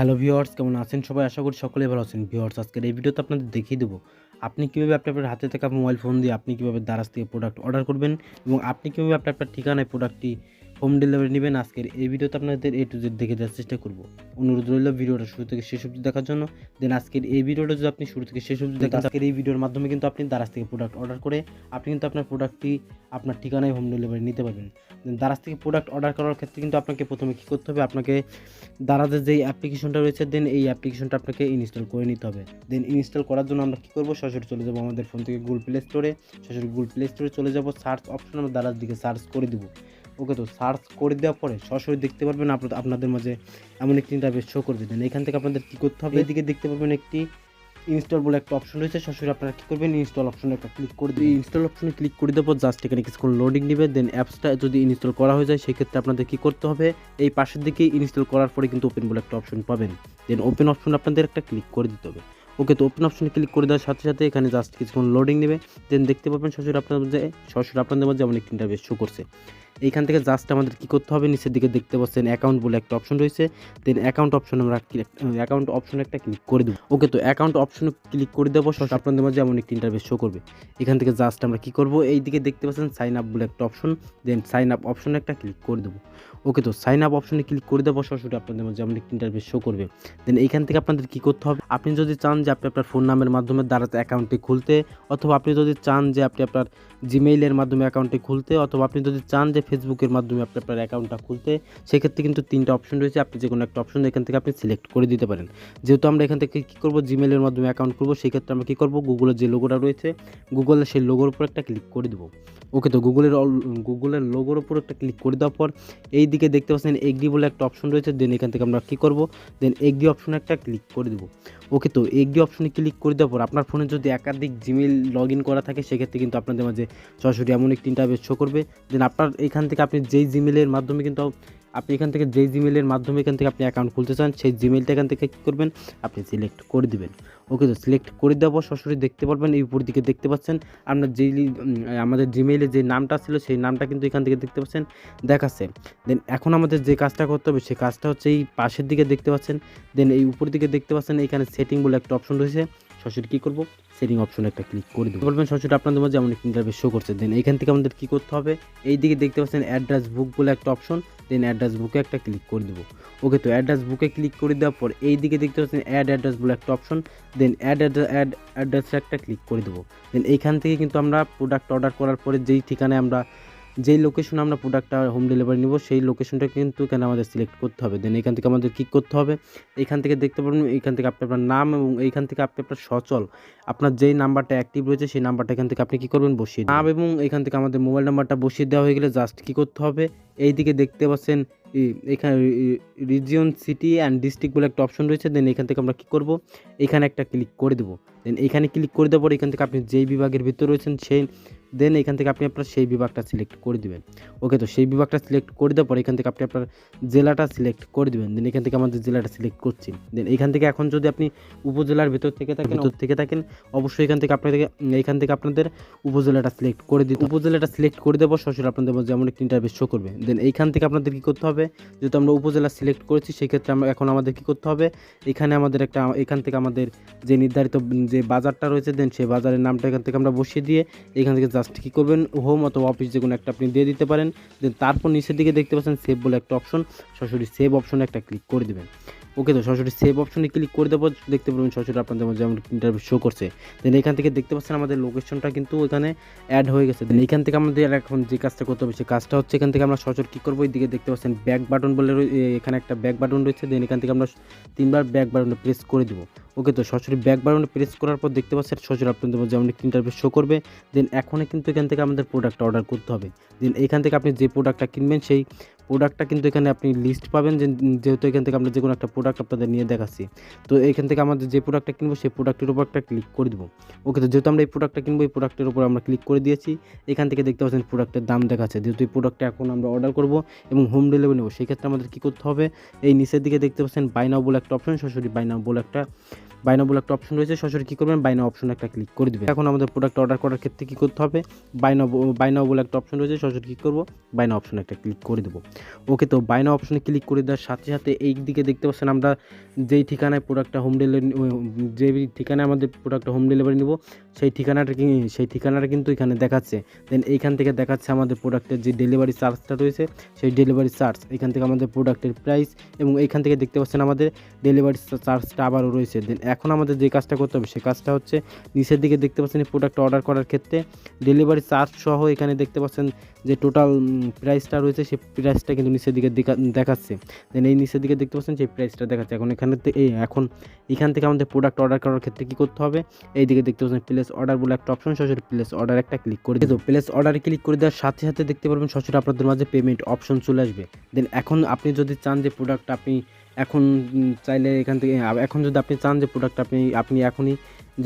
Hello viewers, কেমন আছেন সবাই? আশা করি সকলে ভালো আছেন। ভিউয়ার্স, আজকের এই ভিডিওতে আপনাদের দেখিয়ে দেবো, আপনি কীভাবে আপনি আপনার হাতে থাকা মোবাইল ফোন দিয়ে আপনি কীভাবে দারাজ থেকে প্রোডাক্ট অর্ডার করবেন এবং আপনি কীভাবে আপনার ঠিকানায় প্রোডাক্টটি হোম ডেলিভারি নেবেন আজকের এই ভিডিওতে আপনাদের এ টু জেড দেখে দেওয়ার চেষ্টা করব। অনুরোধ রইল ভিডিওটা শুরু থেকে শেষ অবধি দেখার জন্য। দেন আজকের এই ভিডিওটা যদি আপনি শুরু থেকে শেষ অবধি দেখেন, আজকের এই ভিডিওর মাধ্যমে কিন্তু আপনি দারাজ থেকে প্রোডাক্ট অর্ডার করে আপনি কিন্তু আপনার প্রোডাক্টটি আপনার ঠিকানায় হোম ডেলিভারি নিতে পারবেন। দারাজ থেকে প্রোডাক্ট অর্ডার করার ক্ষেত্রে কিন্তু আপনাকে প্রথমে কী করতে হবে? আপনাকে দারাজের যেই অ্যাপ্লিকেশনটা রয়েছে দেন এই অ্যাপ্লিকেশনটা আপনাকে ইনস্টল করে নিতে হবে। দেন ইনস্টল করার জন্য আমরা কী করব? সরাসরি চলে যাব আমাদের ফোন থেকে গুগল প্লে স্টোরে সরাসরি গুগল প্লে স্টোরে চলে যাব সার্চ অপশন আমরা দারাজ দিকে সার্চ করে দিব। ওকে তো সার্চ করে দেওয়ার পরে সরাসরি দেখতে পারবেন আপনাদের আপনাদের মাঝে এমন একটি ইন্টারভেস শো করবে দেন এখান থেকে আপনাদের কী করতে হবে? এদিকে দেখতে পাবেন একটি ইনস্টল বলে একটা অপশন রয়েছে। সরাসরি আপনারা কী করবেন? ইনস্টল অপশনে একটা ক্লিক করে দিয়ে ইনস্টল অপশনে ক্লিক করে দেবো জাস্ট এখানে কিছুক্ষণ লোডিং নেবে দেন অ্যাপসটা যদি ইনস্টল করা হয়ে যায় সেক্ষেত্রে আপনাদের কী করতে হবে? এই পাশের দিকে ইনস্টল করার পরে কিন্তু ওপেন বলে একটা অপশন পাবেন। দেন ওপেন অপশন আপনাদের একটা ক্লিক করে দিতে হবে। ওকে তো ওপেন অপশনে ক্লিক করে দেওয়ার সাথে সাথে এখানে জাস্ট কিছুক্ষণ লোডিং নেবে দেন দেখতে পাবেন সরাসরি আপনাদের মধ্যে সরাসরি আপনাদের মধ্যে অনেক ইন্টারভেস শো করছে। এইখান থেকে জাস্ট আমাদের কী করতে হবে? নিচের দিকে দেখতে পাচ্ছেন অ্যাকাউন্ট বলে একটা অপশন রয়েছে। দেন অ্যাকাউন্ট অপশন আমরা অ্যাকাউন্ট অপশনে একটা ক্লিক করে দেবো। ওকে তো অ্যাকাউন্ট অপশনে ক্লিক করে দেবো আপনাদের মাঝে এমন একটি ইন্টারভেস শো করবে। এখান থেকে জাস্ট আমরা কী করব? এই দিকে দেখতে পাচ্ছেন সাইন আপ বলে একটা অপশন দেন সাইন আপ অপশনে একটা ক্লিক করে দেবো। ওকে তো সাইন আপ অপশনে ক্লিক করে দেবো সরাসরি আপনাদের মাঝে এমন একটি ইন্টারভেস শো করবে। দেন এইখান থেকে আপনাদের কী করতে হবে? আপনি যদি চান যে আপনি আপনার ফোন নামের মাধ্যমে দাঁড়াতে অ্যাকাউন্টটি খুলতে, অথবা আপনি যদি চান যে আপনি আপনার জিমেইলের মাধ্যমে অ্যাকাউন্টটি খুলতে, অথবা আপনি যদি চান যে ফেসবুকের মাধ্যমে আপনি আপনার অ্যাকাউন্টটা খুলতে, সেক্ষেত্রে কিন্তু তিনটা অপশন রয়েছে। আপনি যে কোনো একটা অপশন এখান থেকে আপনি সিলেক্ট করে দিতে পারেন। যেহেতু আমরা এখান থেকে কী করব? জিমেইলের মাধ্যমে অ্যাকাউন্ট করব সেক্ষেত্রে আমরা কী করব? গুগলের যে লোগোটা রয়েছে গুগলের সেই লোগোর উপর একটা ক্লিক করে দেবো। ওকে তো গুগলের গুগলের লোগোর উপর একটা ক্লিক করে দেওয়ার পর এই দিকে দেখতে পাচ্ছেন এগ্রি বলে একটা অপশন রয়েছে। দেন এখান থেকে আমরা কী করব? দেন এগ্রি অপশনে একটা ক্লিক করে দেবো। ওকে তো এগ্রি অপশনে ক্লিক করে দেওয়ার পর আপনার ফোনে যদি একাধিক জিমেল লগ ইন করা থাকে, সেক্ষেত্রে কিন্তু আপনাদের মাঝে সরাসরি এমন একটি ইন্টারভেস শো করবে। দেন আপনার এখান থেকে আপনি যেই জিমেলের মাধ্যমে কিন্তু আপনি এখান থেকে যেই জিমেলের মাধ্যমে এখান থেকে আপনি অ্যাকাউন্ট খুলতে চান, সেই জিমেলটা এখান থেকে কী করবেন? আপনি সিলেক্ট করে দিবেন। ওকে তো সিলেক্ট করে দেওয়ার পর সরাসরি দেখতে পারবেন, এই উপর দিকে দেখতে পাচ্ছেন, আপনার যেই আমাদের জিমেইলে যে নামটা ছিল, সেই নামটা কিন্তু এখান থেকে দেখতে পাচ্ছেন, দেখাচ্ছে। দেন এখন আমাদের যে কাজটা করতে হবে, সেই কাজটা হচ্ছে এই পাশের দিকে দেখতে পাচ্ছেন দেন এই উপর দিকে দেখতে পাচ্ছেন, এখানে সেটিং বলে একটা অপশন রয়েছে। সরাসরি কী করব? সেটিং অপশনে একটা ক্লিক করে দেবো। বলবেন সরাসরি আপনাদের মধ্যে যেমন ইন্টারভেস শো করছে। দেন এখান থেকে আমাদের কী করতে হবে? এই দিকে দেখতে পাচ্ছেন অ্যাড্রেস বুক বলে একটা অপশন দেন অ্যাড্রেস বুকে একটা ক্লিক করে দেবো। ওকে তো অ্যাড্রেস বুকে ক্লিক করে দেওয়ার পর এই দিকে দেখতে পাচ্ছেন অ্যাড অ্যাড্রেস বলে একটা অপশন দেন অ্যাড অ্যাড অ্যাড্রেসে একটা ক্লিক করে দেবো। দেন এইখান থেকে কিন্তু আমরা প্রোডাক্ট অর্ডার করার পরে যেই ঠিকানায় আমরা যেই লোকেশনে আমরা প্রোডাক্টটা হোম ডেলিভারি নিব, সেই লোকেশনটা কিন্তু এখানে আমাদের সিলেক্ট করতে হবে। দেন এখান থেকে আমাদের কী করতে হবে? এখান থেকে দেখতে পারবেন, এখান থেকে আপনি আপনার নাম এবং এইখান থেকে আপনি আপনার সচল, আপনার যেই নাম্বারটা অ্যাক্টিভ রয়েছে, সেই নাম্বারটা এখান থেকে আপনি কী করবেন? বসিয়ে নাম এবং এখান থেকে আমাদের মোবাইল নাম্বারটা বসিয়ে দেওয়া হয়ে গেলে জাস্ট কী করতে হবে? এই দিকে দেখতে পাচ্ছেন এখানে রিজিয়ন সিটি অ্যান্ড ডিস্ট্রিক্ট বলে একটা অপশন রয়েছে। দেন এখান থেকে আমরা কী করব? এখানে একটা ক্লিক করে দেবো। দেন এখানে ক্লিক করে দেওয়ার পর এখান থেকে আপনি যেই বিভাগের ভিতরে রয়েছেন, সেই দেন এখান থেকে আপনি আপনার সেই বিভাগটা সিলেক্ট করে দেবেন ওকে তো সেই বিভাগটা সিলেক্ট করে দেওয়ার পর এখান থেকে আপনি আপনার জেলাটা সিলেক্ট করে দেবেন দেন এখান থেকে আমাদের জেলাটা সিলেক্ট করছি দেন এখান থেকে এখন যদি আপনি উপজেলার ভিতর থেকে থাকেন ভিতর থেকে থাকেন অবশ্যই এখান থেকে আপনাদের এখান থেকে আপনাদের উপজেলাটা সিলেক্ট করে দিতে উপজেলাটা সিলেক্ট করে দেবো সরাসরি আপনাদের মধ্যে যেমন একটি ইন্টারভিউ শো করবে দেন এইখান থেকে আপনাদের কী করতে হবে যেহেতু আমরা উপজেলা সিলেক্ট করেছি সেক্ষেত্রে আমরা এখন আমাদের কী করতে হবে এখানে আমাদের একটা এখান থেকে আমাদের যে নির্ধারিত যে বাজারটা রয়েছে দেন সেই বাজারের নামটা এখান থেকে আমরা বসিয়ে দিয়ে এখান থেকে জাস্ট কী করবেন, হোম অথবা অফিস যে কোনো একটা আপনি দিয়ে দিতে পারেন দেন তারপর নিচের দিকে দেখতে পাচ্ছেন সেভ বলে একটা অপশন সরাসরি সেভ অপশনে একটা ক্লিক করে দেবেন। ওকে তো সরাসরি সেভ অপশনে ক্লিক করে দেবো দেখতে পারবেন সরাসরি আপনাদের মধ্যে যেমন ইন্টারভিউ শো করছে। দেন এখান থেকে দেখতে পাচ্ছেন আমাদের লোকেশনটা কিন্তু এখানে অ্যাড হয়ে গেছে। দেন এখান থেকে আমাদের এখন যে কাজটা করতে হবে, সেই কাজটা হচ্ছে এখান থেকে আমরা সরাসরি কী করব দিকে দেখতে পাচ্ছেন ব্যাক বাটন বলে এখানে একটা ব্যাক বাটন রয়েছে। দেন এখান থেকে আমরা তিনবার ব্যাক বাটনে প্রেস করে দেবো। ওকে তো সরাসরি ব্যাক বাটনে প্রেস করার পর দেখতে পাচ্ছেন সরাসরি আপনাদের মধ্যে যেমন ইন্টারভিউ শো করবে দেন এখনই কিন্তু এখান থেকে আমাদের প্রোডাক্ট অর্ডার করতে হবে। দেন এখান থেকে আপনি যে প্রোডাক্টটা কিনবেন, সেই প্রোডাক্টটা কিন্তু এখানে আপনি লিস্ট পাবেন যেহেতু এখান থেকে আমরা যে কোনো একটা প্রোডাক্ট আপনাদের নিয়ে দেখাচ্ছি। তো এখান থেকে আমাদের যে প্রোডাক্টটা কিনবো, সেই প্রোডাক্টের উপর একটা ক্লিক করে দেবো। ওকে তো যেহেতু আমরা এই প্রোডাক্টটা কিনবো, এই প্রোডাক্টের উপর আমরা ক্লিক করে দিয়েছি, এখান থেকে দেখতে পাচ্ছেন প্রোডাক্টের দাম দেখাচ্ছে। যেহেতু এই প্রোডাক্টটা এখন আমরা অর্ডার করব এবং হোম ডেলিভারি নেব সেক্ষেত্রে আমাদের কী করতে হবে? এই নিচের দিকে দেখতে পাচ্ছেন বাইনাও বলে একটা অপশন সরাসরি বাইনাও বলে একটা বাইনা বলে একটা অপশন রয়েছে। সরাসরি কী করবেন? বাইনা অপশন একটা ক্লিক করে দেবেন। এখন আমাদের প্রোডাক্ট অর্ডার করার ক্ষেত্রে কী করতে হবে? বাইনা বাইনা বলে একটা অপশন রয়েছে। সরাসরি কী করব? বাইনা অপশন একটা ক্লিক করে দেবো। ওকে, তো বাইনা অপশনে ক্লিক করে দেওয়ার সাথে সাথে এই দিকে দেখতে পাচ্ছেন আমরা যেই ঠিকানায় প্রোডাক্টটা হোম ডেলিভারি যেই ঠিকানায় আমাদের প্রোডাক্টটা হোম ডেলিভারি নিব সেই ঠিকানাটা কি, সেই ঠিকানাটা কিন্তু এখানে দেখাচ্ছে। দেন এইখান থেকে দেখাচ্ছে আমাদের প্রোডাক্টের যে ডেলিভারি চার্জটা রয়েছে, সেই ডেলিভারি চার্জ এখান থেকে আমাদের প্রোডাক্টের প্রাইস এবং এইখান থেকে দেখতে পাচ্ছেন আমাদের ডেলিভারি চার্জটা আবারও রয়েছে। দেন এখন আমাদের যে কাজটা করতে হবে সেই কাজটা হচ্ছে নিচের দিকে দেখতে পাচ্ছেন এই প্রোডাক্ট অর্ডার করার ক্ষেত্রে ডেলিভারি চার্জ সহ এখানে দেখতে পাচ্ছেন যে টোটাল প্রাইসটা রয়েছে, সেই প্রাইসটা কিন্তু নিচের দিকে দেখাচ্ছে। দেন এই নিচের দিকে দেখতে পাচ্ছেন সেই প্রাইসটা দেখাচ্ছে। এখন এখানে এখন এখান থেকে আমাদের প্রোডাক্ট অর্ডার করার ক্ষেত্রে কী করতে হবে? এই দিকে দেখতে পাচ্ছেন প্লেস অর্ডার বলে একটা অপশন সরাসরি প্লেস অর্ডার একটা ক্লিক করে দিতে প্লেস অর্ডারে ক্লিক করে দেওয়ার সাথে সাথে দেখতে পারবেন সরাসরি আপনাদের মাঝে পেমেন্ট অপশন চলে আসবে। দেন এখন আপনি যদি চান যে প্রোডাক্ট আপনি এখন চাইলে এখান থেকে এখন যদি আপনি চান যে প্রোডাক্ট আপনি আপনি এখনই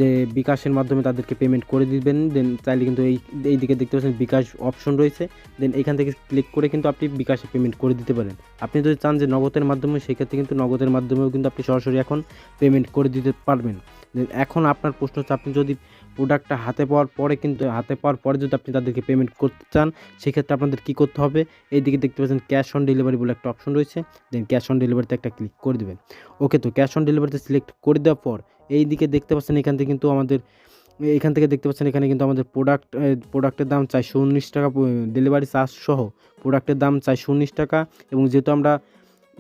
যে বিকাশের মাধ্যমে তাদেরকে পেমেন্ট করে দিবেন দেন চাইলে কিন্তু এই এই দিকে দেখতে পাচ্ছেন বিকাশ অপশন রয়েছে। দেন এখান থেকে ক্লিক করে কিন্তু আপনি বিকাশে পেমেন্ট করে দিতে পারেন। আপনি যদি চান যে নগদের মাধ্যমে, সেক্ষেত্রে কিন্তু নগদের মাধ্যমেও কিন্তু আপনি সরাসরি এখন পেমেন্ট করে দিতে পারবেন। দেন এখন আপনার প্রশ্ন হচ্ছে, আপনি যদি প্রোডাক্টটা হাতে পাওয়ার পরে কিন্তু, হাতে পাওয়ার পরে যদি আপনি তাদেরকে পেমেন্ট করতে চান, সেক্ষেত্রে আপনাদের কী করতে হবে? এই দিকে দেখতে পাচ্ছেন ক্যাশ অন ডেলিভারি বলে একটা অপশন রয়েছে। দেন ক্যাশ অন ডেলিভারিতে একটা ক্লিক করে দেবেন। ওকে তো ক্যাশ অন ডেলিভারিতে সিলেক্ট করে দেওয়ার পর এই দিকে দেখতে পাচ্ছেন এখান থেকে কিন্তু আমাদের, এখান থেকে দেখতে পাচ্ছেন এখানে কিন্তু আমাদের প্রোডাক্ট প্রোডাক্টের দাম চারশো উনিশ টাকা ডেলিভারি চার্জ সহ প্রোডাক্টের দাম চারশো উনিশ টাকা। এবং যেহেতু আমরা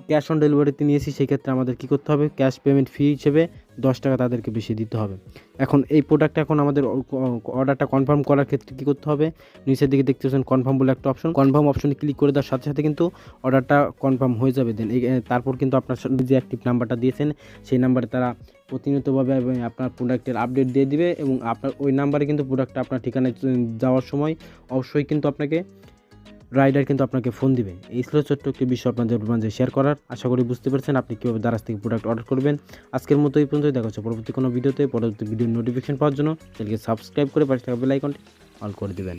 ক্যাশ অন ডেলিভারিতে নিয়েছি সেক্ষেত্রে আমাদের কী করতে হবে? ক্যাশ পেমেন্ট ফি হিসেবে দশ টাকা তাদেরকে বেশি দিতে হবে। এখন এই প্রোডাক্টটা এখন আমাদের অর্ডারটা কনফার্ম করার ক্ষেত্রে কী করতে হবে? নিচের দিকে দেখতে পাচ্ছেন কনফার্ম বলে একটা অপশন কনফার্ম অপশনে ক্লিক করে দেওয়ার সাথে সাথে কিন্তু অর্ডারটা কনফার্ম হয়ে যাবে। দেন তারপর কিন্তু আপনার যে অ্যাক্টিভ নাম্বারটা দিয়েছেন, সেই নাম্বারে তারা প্রতিনিয়তভাবে আপনার প্রোডাক্টের আপডেট দিয়ে দিবে এবং আপনার ওই নাম্বারে কিন্তু প্রোডাক্টটা আপনার ঠিকানায় যাওয়ার সময় অবশ্যই কিন্তু আপনাকে রাইডার কিন্তু আপনাকে ফোন দিবে। এই ছিল ছোট্ট একটি বিষয় আপনাদের মাঝে শেয়ার করার। আশা করি বুঝতে পারছেন আপনি কীভাবে দারাজ থেকে প্রোডাক্ট অর্ডার করবেন। আজকের মতো এই পর্যন্ত দেখা হচ্ছে পরবর্তী কোনো ভিডিওতে পরবর্তী ভিডিওর নোটিফিকেশন পাওয়ার জন্য চ্যানেলকে সাবস্ক্রাইব করে পাশে থাকা বেল আইকনটি অল করে দেবেন।